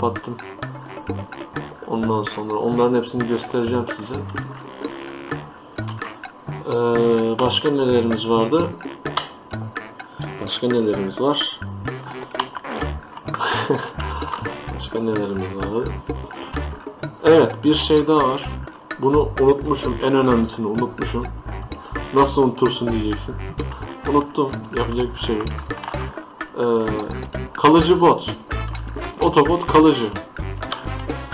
kapattım. Ondan sonra onların hepsini göstereceğim size. Ee, başka nelerimiz vardı? Başka nelerimiz var? başka nelerimiz vardı? Evet bir şey daha var. Bunu unutmuşum. En önemlisini unutmuşum. Nasıl unutursun diyeceksin. Unuttum. Yapacak bir şey yok. Ee, kalıcı bot. Otobot kalıcı.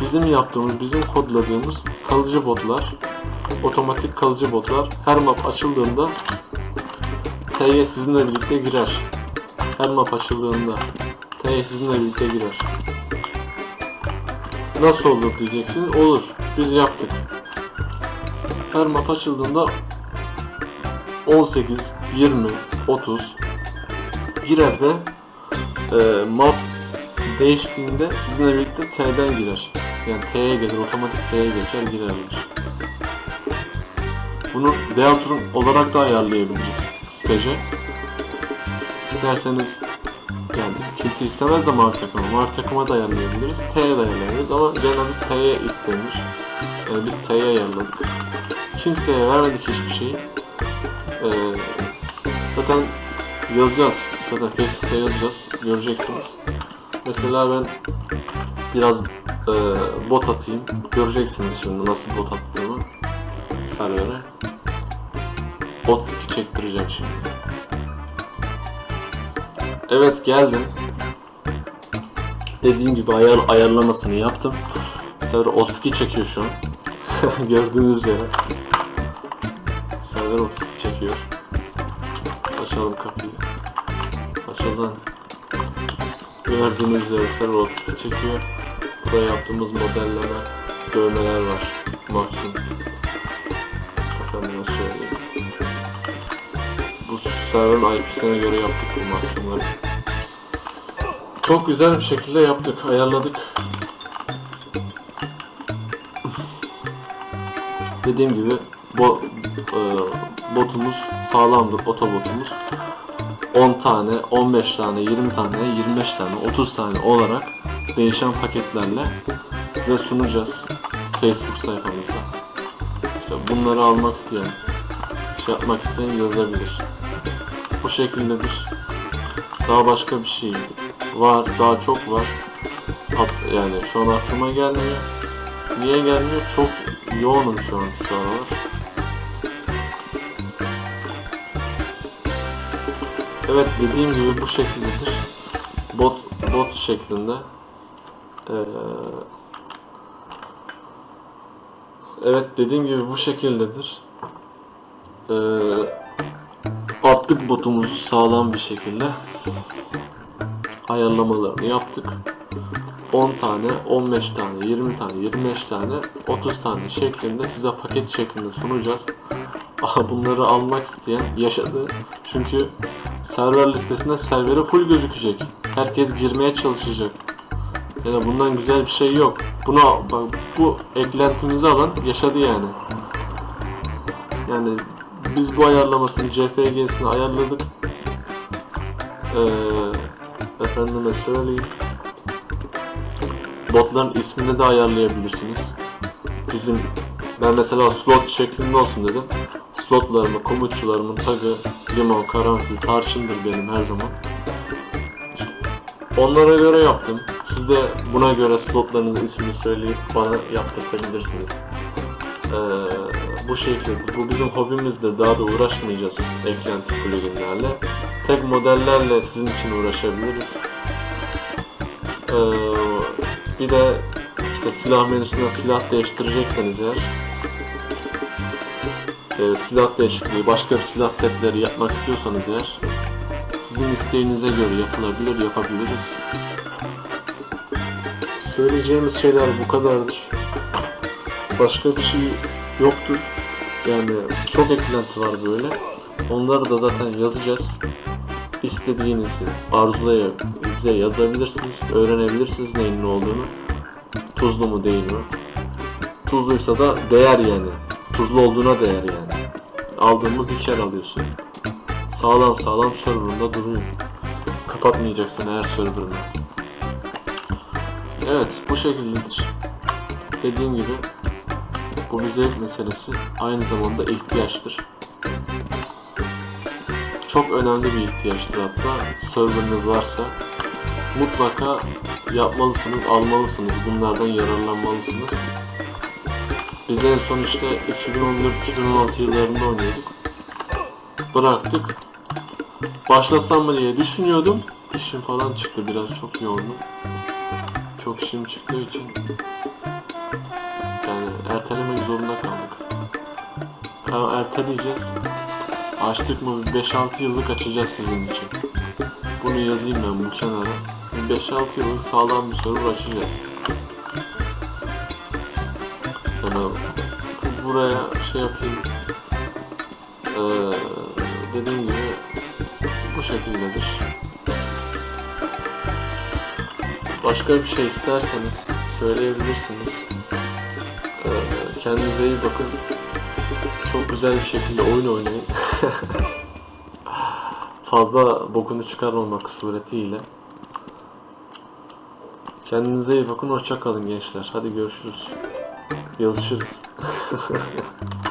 Bizim yaptığımız, bizim kodladığımız kalıcı botlar, otomatik kalıcı botlar her map açıldığında T'ye sizinle birlikte girer. Her map açıldığında T'ye sizinle birlikte girer. Nasıl olur diyeceksiniz. Olur. Biz yaptık. Her map açıldığında 18, 20, 30 girer ve e, map değiştiğinde sizinle birlikte T'den girer. Yani T'ye gelir, otomatik T'ye geçer, girer. Bunu Deatron olarak da ayarlayabiliriz Space'e. İsterseniz yani kimse istemez de mavi takıma. Mavi takıma da ayarlayabiliriz. T'ye de ayarlayabiliriz ama genelde T'ye istenir. Yani biz T'ye ayarladık. Kimseye vermedik hiçbir şeyi. Ee, zaten yazacağız. Zaten Facebook'ta yazacağız. Göreceksiniz. Mesela ben biraz e, bot atayım. Göreceksiniz şimdi nasıl bot attığımı servere. Bot ski çektireceğim şimdi. Evet geldim. Dediğim gibi ayar ayarlamasını yaptım. Server Oski çekiyor şu an. Gördüğünüz üzere. Server Oski çekiyor. Açalım kapıyı. Açalım. Gördüğünüz üzere server Oski çekiyor. Burada yaptığımız modelleme, dövmeler var. Mahkum. Efendim söyleyeyim. Bu server'ın IP'sine göre yaptık bu mahkumları. Çok güzel bir şekilde yaptık, ayarladık. Dediğim gibi bo, e, botumuz sağlamdır, otobotumuz. 10 tane, 15 tane, 20 tane, 25 tane, 30 tane olarak değişen paketlerle size sunacağız Facebook sayfamızda. İşte bunları almak isteyen, şey yapmak isteyen yazabilir. Bu şekildedir. Daha başka bir şey var, daha çok var. Hat- yani şu an aklıma gelmiyor. Niye gelmiyor? Çok yoğunum şu an şu aralar. Evet dediğim gibi bu şekildedir. Bot bot şeklinde. Ee, evet dediğim gibi bu şekildedir. Ee, attık botumuzu sağlam bir şekilde. Ayarlamalarını yaptık. 10 tane, 15 tane, 20 tane, 25 tane, 30 tane şeklinde size paket şeklinde sunacağız. Bunları almak isteyen yaşadı. Çünkü server listesinde servere full gözükecek. Herkes girmeye çalışacak. Yani bundan güzel bir şey yok. Buna bak bu eklentimizi alan yaşadı yani. Yani biz bu ayarlamasını CFG'sini ayarladık. Ee, efendime söyleyeyim. Botların ismini de ayarlayabilirsiniz. Bizim ben mesela slot şeklinde olsun dedim. Slotlarımı, komutçularımın tagı limon, karanfil, tarçındır benim her zaman. Onlara göre yaptım. Siz de buna göre slotlarınızın ismini söyleyip bana yaptırtabilirsiniz. Ee, bu şekilde. Bu bizim hobimizdir. Daha da uğraşmayacağız eklenti pluginlerle. Tek modellerle sizin için uğraşabiliriz. Ee, bir de işte silah menüsünden silah değiştirecekseniz eğer e, silah değişikliği, başka bir silah setleri yapmak istiyorsanız eğer sizin isteğinize göre yapılabilir, yapabiliriz. Söyleyeceğimiz şeyler bu kadardır. Başka bir şey yoktur. Yani çok eklenti var böyle. Onları da zaten yazacağız. İstediğinizi arzulayıp bize yazabilirsiniz, öğrenebilirsiniz neyin ne olduğunu. Tuzlu mu değil mi? Tuzluysa da değer yani. Tuzlu olduğuna değer yani. Aldığımı bir kere alıyorsun. Sağlam sağlam serverında duruyor. Kapatmayacaksın eğer serverını. Evet bu şekildedir. Dediğim gibi bu bir zevk meselesi aynı zamanda ihtiyaçtır. Çok önemli bir ihtiyaçtır hatta serverınız varsa mutlaka yapmalısınız, almalısınız, bunlardan yararlanmalısınız. Biz en son işte 2014-2016 yıllarında oynuyorduk. Bıraktık. Başlasam mı diye düşünüyordum. İşim falan çıktı biraz çok yoğundum. Çok işim çıktığı için yani ertelemek zorunda kaldık. Tamam erteleyeceğiz. Açtık mı bir 5-6 yıllık açacağız sizin için. Bunu yazayım ben bu kenara. Bir 5-6 yıllık sağlam bir server açacağız. Buraya şey yapayım. Ee, dediğim gibi bu şekildedir. Başka bir şey isterseniz söyleyebilirsiniz. Ee, kendinize iyi bakın. Çok güzel bir şekilde oyun oynayın. Fazla bokunu çıkarmamak suretiyle. Kendinize iyi bakın. Hoşça kalın gençler. Hadi görüşürüz. Yazışırız. へえ。